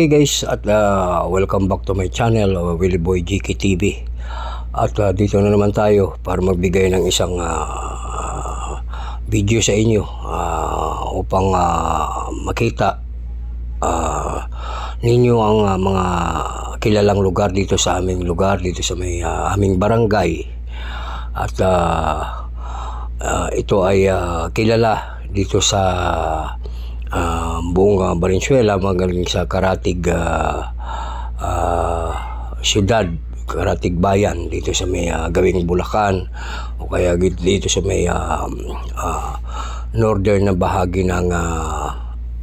Okay guys, at uh, welcome back to my channel, uh, Willie Boy GK TV. At uh, dito na naman tayo para magbigay ng isang uh, video sa inyo uh, upang uh, makita uh, ninyo ang uh, mga kilalang lugar dito sa aming lugar, dito sa may uh, aming barangay. At uh, uh, ito ay uh, kilala dito sa uh, buong uh, Valenzuela magaling sa Karatig uh, uh, siyudad Karatig Bayan dito sa may uh, gawing Bulacan o kaya dito sa may uh, uh, northern na bahagi ng uh,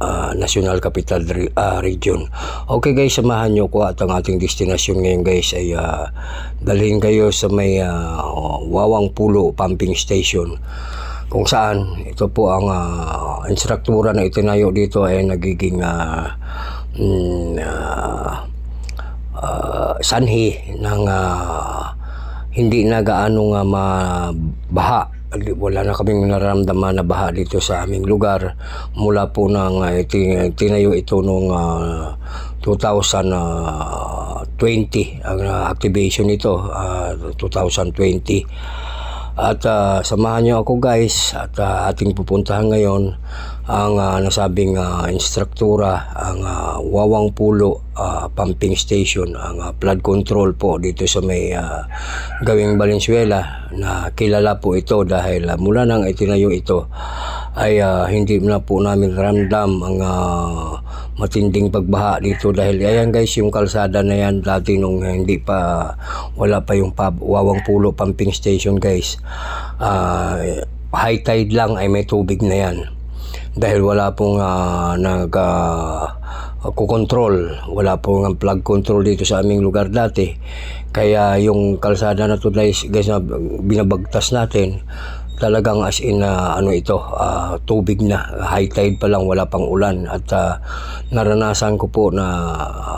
uh, National Capital Re- uh, Region. Okay guys, samahan nyo ko at ang ating destinasyon ngayon guys ay uh, dalhin kayo sa may uh, Wawang Pulo Pumping Station kung saan ito po ang uh, instruktura na itinayo dito ay nagiging uh, mm, uh, uh, sanhi ng uh, hindi na gaano nga mabaha. Wala na kaming nararamdaman na baha dito sa aming lugar. Mula po nang uh, iti- tinayo ito noong uh, 2020 ang uh, activation nito uh, 2020 at uh, samahan niyo ako guys at uh, ating pupuntahan ngayon ang uh, nasabing uh, instruktura ang uh, Wawang Pulo uh, pumping station. Ang uh, flood control po dito sa may uh, gawing Valenzuela na kilala po ito dahil uh, mula nang itinayo ito ay uh, hindi na po namin ramdam ang uh, matinding pagbaha dito dahil ayan guys yung kalsada na yan dati nung hindi pa wala pa yung pub, Wawang Pulo pumping station guys. Uh, high tide lang ay may tubig na yan. Dahil wala pong uh, nag uh, kukontrol. Wala pong plug control dito sa aming lugar dati. Kaya yung kalsada na to guys, guys na binabagtas natin talagang as in uh, ano ito uh, tubig na. High tide pa lang wala pang ulan. At uh, naranasan ko po na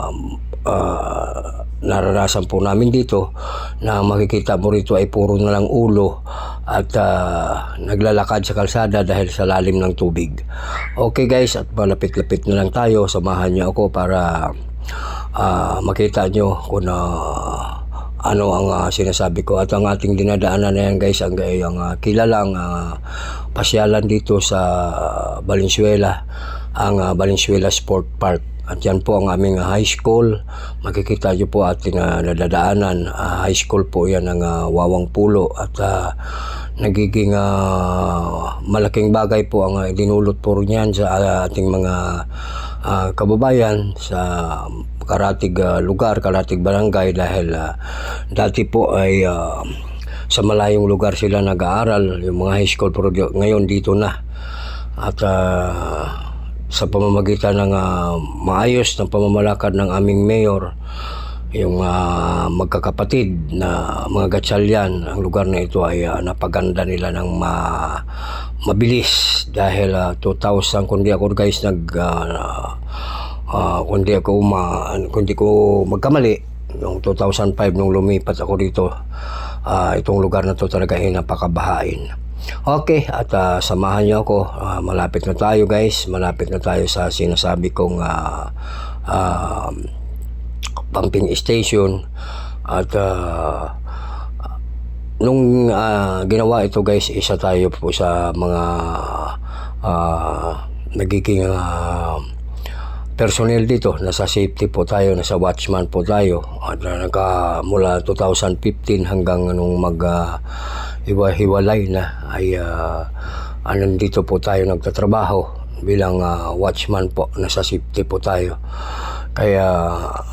um, uh, naranasan po namin dito na makikita mo rito ay puro na lang ulo at uh, naglalakad sa kalsada dahil sa lalim ng tubig. Okay guys, at malapit-lapit na lang tayo. Samahan niyo ako para uh, makita nyo kung uh, ano ang uh, sinasabi ko. At ang ating dinadaanan na yan guys, ang, ang uh, kilalang uh, pasyalan dito sa Valenzuela, ang uh, Valenzuela Sport Park. At yan po ang aming high school. Makikita nyo po ating uh, nadadaanan. Uh, high school po yan ng uh, Wawang Pulo. At uh, nagiging uh, malaking bagay po ang uh, dinulot po niyan sa uh, ating mga uh, kababayan sa karatig uh, lugar, karatig barangay dahil uh, dati po ay uh, sa malayong lugar sila nag-aaral, yung mga high school pero ngayon dito na. At uh, sa pamamagitan ng uh, maayos ng pamamalakad ng aming mayor, yung uh, magkakapatid na mga gatsalyan, ang lugar na ito ay uh, napaganda nila ng ma mabilis dahil uh, 2000 kundi ako guys nag uh, uh, kundi ako ma, kundi ko magkamali noong 2005 nung lumipat ako dito uh, itong lugar na to talaga ay napakabahain Okay, at uh, samahan niyo ako. Uh, malapit na tayo guys. Malapit na tayo sa sinasabi kong uh, uh, pumping station. At uh, nung uh, ginawa ito guys, isa tayo po sa mga uh, nagiging uh, personnel dito. Nasa safety po tayo, nasa watchman po tayo. At uh, naka, mula 2015 hanggang nung mag uh, hiwa-hiwalay na ay uh, nandito po tayo nagtatrabaho bilang uh, watchman po. Nasa safety po tayo. Kaya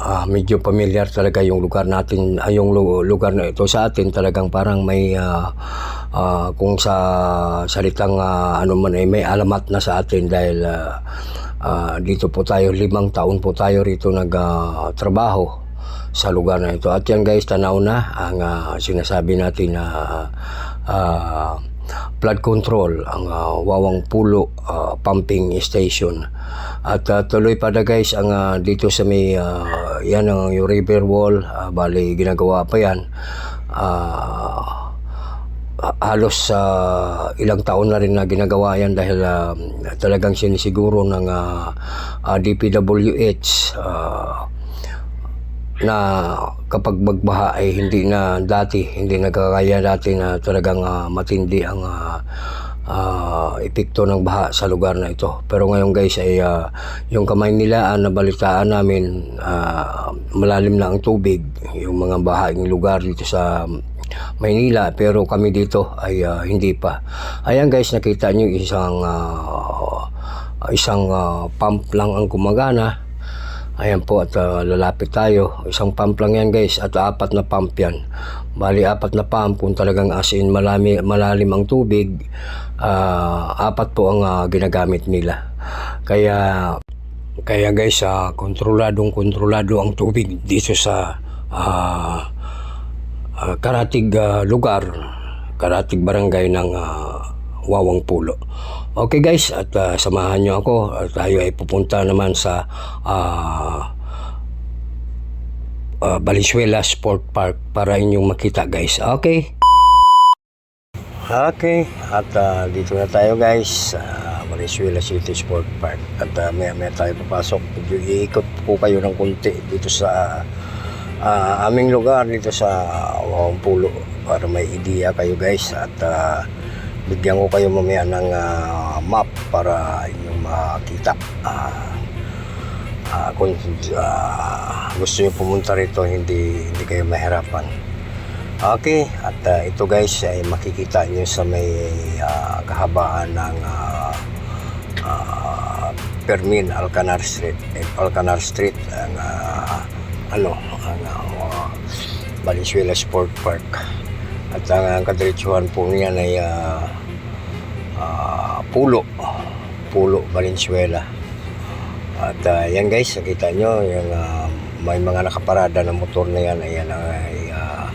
uh, medyo familiar talaga yung lugar natin uh, yung lugar na ito sa atin. Talagang parang may uh, uh, kung sa salitang uh, ano man ay may alamat na sa atin dahil uh, uh, dito po tayo limang taon po tayo rito nagtrabaho uh, sa lugar na ito. At yan guys, tanaw na ang uh, sinasabi natin na uh, uh, flood control ang ah, Wawang Pulo ah, pumping station. At ah, tuloy pa na guys ang ah, dito sa may ah, yan ang yung river wall ah, bali ginagawa pa yan. Ah, halos sa ilang taon na rin na ginagawa yan dahil ah, talagang sinisiguro ng ah, ah, DPWH ah, na kapag magbaha ay hindi na dati hindi nagkakaya dati na talagang ah, matindi ang ah, ah, epekto ng baha sa lugar na ito. Pero ngayon guys ay ah, yung kamay nila na balitaan namin ah, malalim na ang tubig yung mga bahaing lugar dito sa Maynila. Pero kami dito ay ah, hindi pa. Ayan guys nakita nyo isang ah, isang ah, pump lang ang gumagana Ayan po at ah, lalapit tayo. Isang pump lang yan guys at apat na pump yan. Bali apat na pump kung talagang as in malami, malalim ang tubig, ah, apat po ang ah, ginagamit nila. Kaya kaya guys, ah, kontroladong kontrolado ang tubig dito sa ah, ah, karatig ah, lugar, karatig barangay ng ah, Wawang Pulo. Okay guys, at ah, samahan nyo ako. At tayo ay pupunta naman sa ah, ah, Valenzuela Sport Park para inyong makita guys. Okay? Okay, at ah, dito na tayo guys sa Valenzuela City Sport Park. At uh, maya maya tayo papasok. Medyo iikot po kayo ng kunti dito sa ah, aming lugar dito sa Wawang Pulo para may idea kayo guys at ah, bigyan ko kayo mamaya ng ah, map para inyong makita. Ah, ah, kung ah, gusto niyo pumunta rito hindi hindi kayo mahirapan. Okay, at ah, ito guys ay makikita niyo sa may ah, kahabaan ng ah, ah, Permin Alcanar Street. Eh, Alcanar Street ang ah, ano ang ah, Valenzuela Sport Park. At ang, ang kadiretsuhan po niyan ay ah, ah, Pulo. Pulo Valenzuela. At ah, yan guys, nakita nyo, yung, ah, may mga nakaparada na motor na yan, ayan ay ah,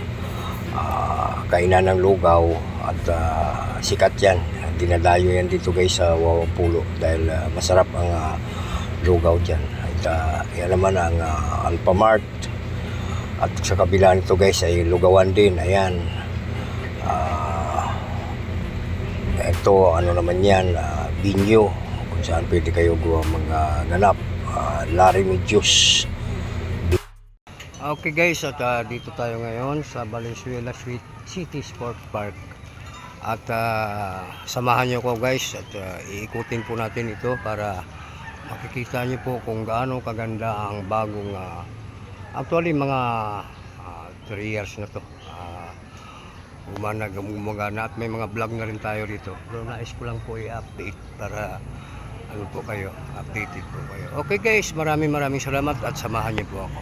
ah, kainan ng lugaw at ah, sikat yan. Dinadayo yan dito guys sa Wawa Pulo dahil ah, masarap ang ah, lugaw dyan. At ah, yan naman ang ah, Alphamart. At sa kabila nito guys ay lugawan din. Ayan. Ah, ito ano naman yan, ah, binyo kung saan pwede kayo gawa mga ganap. Uh, Larimie Juice. Okay guys, at ah, dito tayo ngayon sa Valenzuela Sweet City Sport Park. At ah, samahan niyo ko guys at ah, iikutin po natin ito para makikita niyo po kung gaano kaganda ang bagong ah, actually mga 3 years na to. Gumana, gumagana at may mga vlog na rin tayo rito. Pero nais ko lang po i-update para ano po kayo, updated po kayo. Okay guys, maraming maraming salamat at samahan niyo po ako.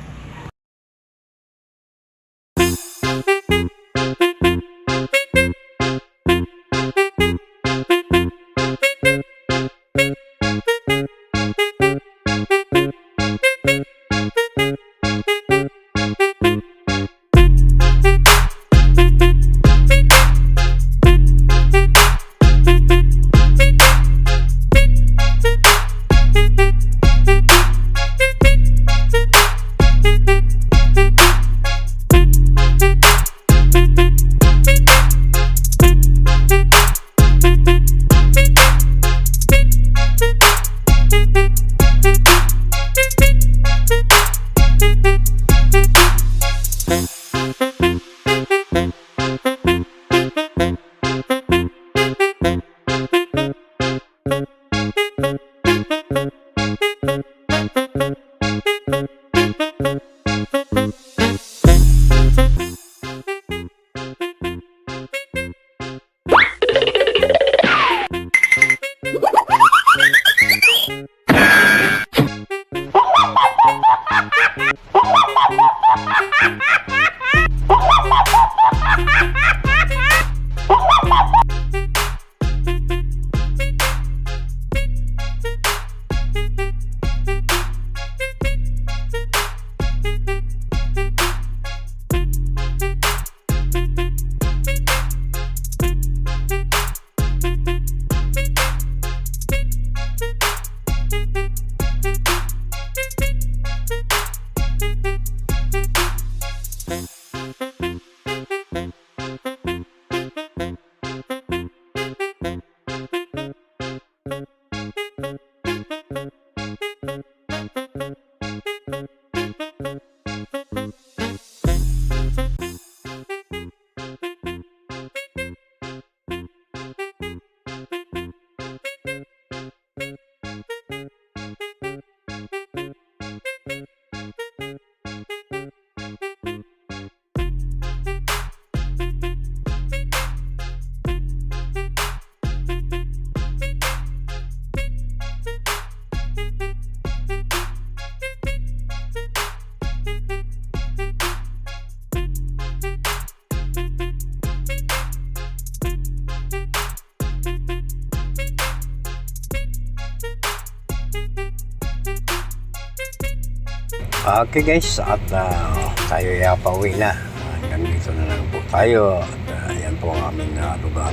Okay guys, at ah, tayo ay pauwi na. Hanggang dito na lang po tayo. At ah, yan po ang aming ah, lugar.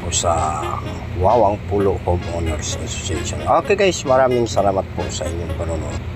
Po sa Wawang Pulo Homeowners Association. Okay guys, maraming salamat po sa inyong panonood.